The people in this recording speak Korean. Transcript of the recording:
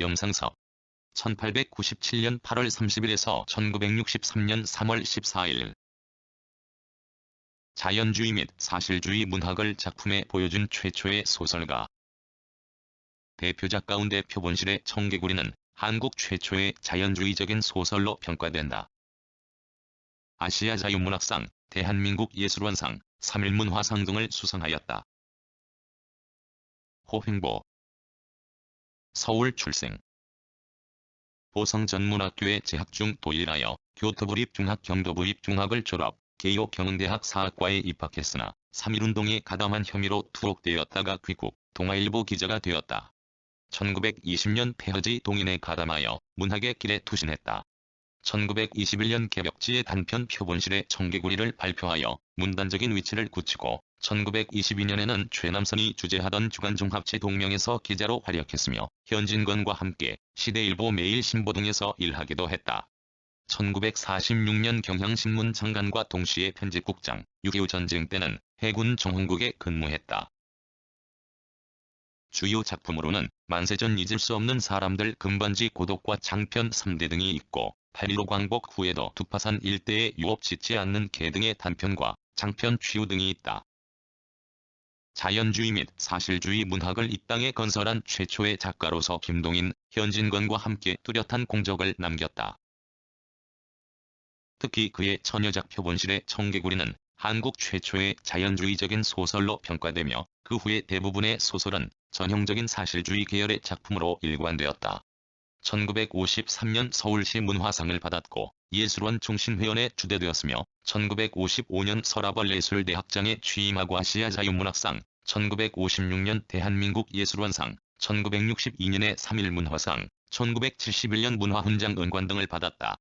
영상섭 1897년 8월 30일에서 1963년 3월 14일 자연주의 및 사실주의 문학을 작품에 보여준 최초의 소설가 대표작 가운데 표본실의 청개구리는 한국 최초의 자연주의적인 소설로 평가된다. 아시아 자유문학상, 대한민국 예술원상, 3일문화상 등을 수상하였다. 호행보 서울 출생 보성전문학교에 재학 중 도일하여 교토부립중학 경도부립중학을 졸업, 개요 경영대학 사학과에 입학했으나 3.1운동에 가담한 혐의로 투옥되었다가 귀국, 동아일보 기자가 되었다. 1920년 폐허지 동인에 가담하여 문학의 길에 투신했다. 1921년 개벽지의 단편 표본실의 청개구리를 발표하여 문단적인 위치를 굳히고 1922년에는 최남선이 주재하던 주간종합체 동명에서 기자로 활약했으며 현진건과 함께 시대일보 매일신보 등에서 일하기도 했다. 1946년 경향신문 장관과 동시에 편집국장, 6.25 전쟁 때는 해군 정홍국에 근무했다. 주요 작품으로는 만세전 잊을 수 없는 사람들 금반지 고독과 장편 3대 등이 있고 8.15 광복 후에도 두파산 일대에 유업 짓지 않는 개 등의 단편과 장편 취우 등이 있다. 자연주의 및 사실주의 문학을 이 땅에 건설한 최초의 작가로서 김동인, 현진건과 함께 뚜렷한 공적을 남겼다. 특히 그의 처녀작 표본실의 청개구리는 한국 최초의 자연주의적인 소설로 평가되며 그 후의 대부분의 소설은 전형적인 사실주의 계열의 작품으로 일관되었다. 1953년 서울시 문화상을 받았고 예술원 총신회원에 주대되었으며 1955년 서라벌 예술대학장에 취임하고 아시아 자유문학상, 1956년 대한민국 예술원상, 1962년에 3.1문화상, 1971년 문화훈장 은관 등을 받았다.